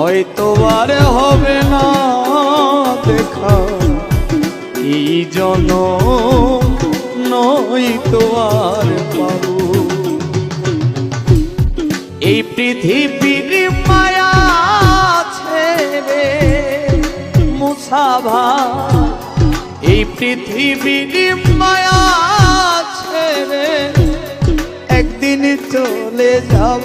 হয়তো আর হবে না দেখা। এই জনম নয় তো আর পাবো। এই পৃথিবীর মায়া ছেড়ে মুসাভা এই পৃথিবীর মায়া ছেড়ে একদিন চলে যাব।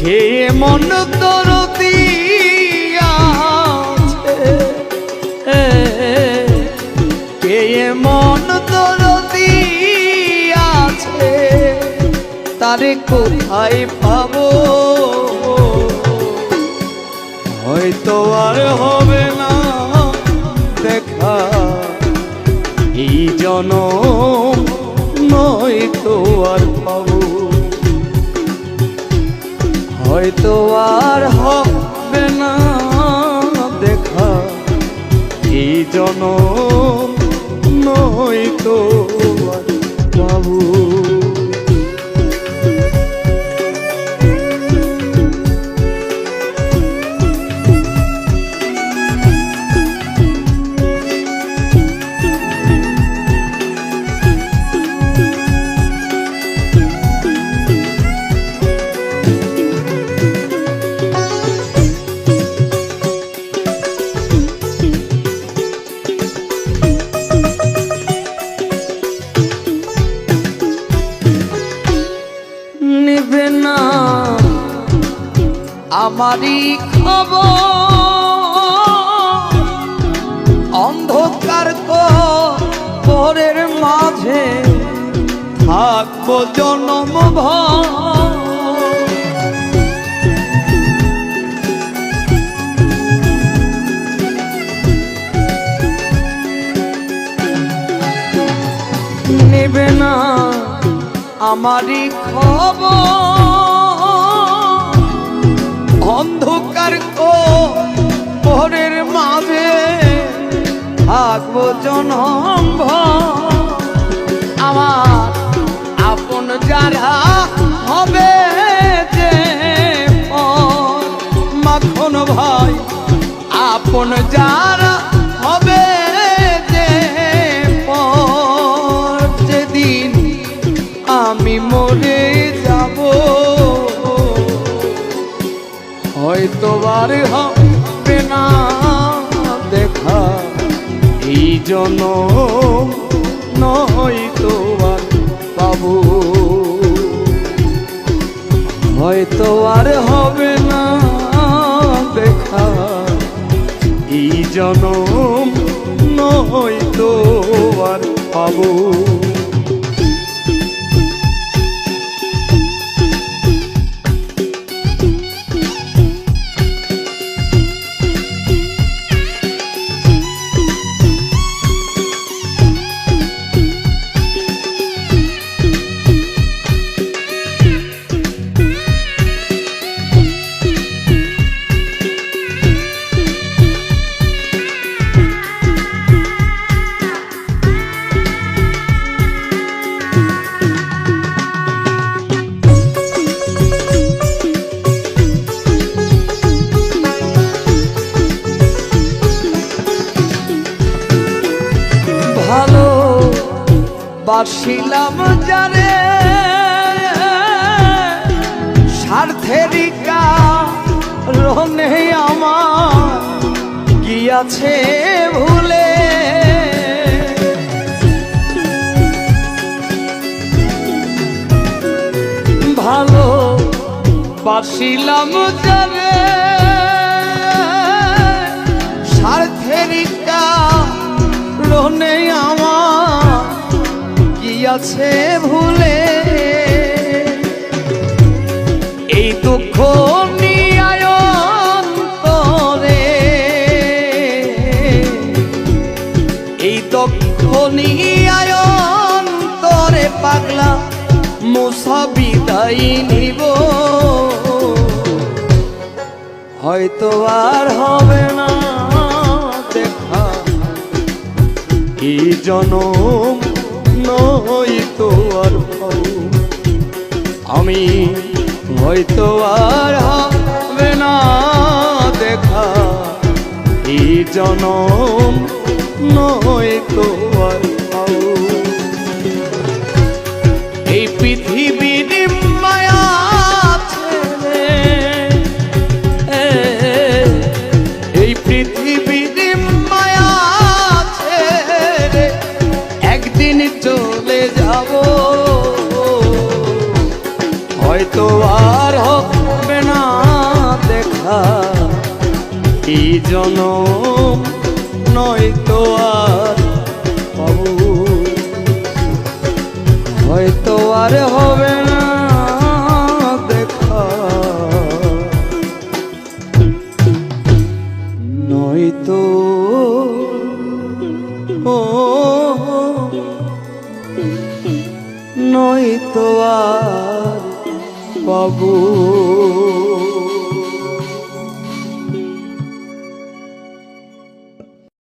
কে মন তোর কে মন তোর দিয়াছে তারে কোথায় পাবো? হয়তো আর হবে না দেখা। এই জনম হয়তো আর হবে না দেখা। এই জন নয় তো আমারই খবর। অন্ধকার পরের মাঝে থাকব জনম নেবে না আমারই খবর। অন্ধকার পরের মাঝে থাকব জনম। আমার আপন যারা হবে যে মাখন ভাই, আপন যারা হবে হয়তো বার হবে না দেখা। এই জন্য নয় তো আর পাবো হয়তো আর হবে না দেখা। এই জনম নয়তো আর পাবো বাসিলাম জানে। স্বার্থেরিকা রনে আমার গিয়াছে ভুলে। ভালো বাসিলাম জানে। কি আছে ভুলে। এই দুঃখ নিয়ায়ন্তরে এই দুঃখ নিয়ায়ন্তরে পাগলা মুসা বিদায় নিব। হয়তো আর হবে না দেখা। এই জনম তো আর আমি হয়তো আর হবে না দেখা। এই জনম নয় তো আর নয়তো আর পাবো হয়তো আর হবে না দেখা। নয়তো ও নয়তো আর পাবো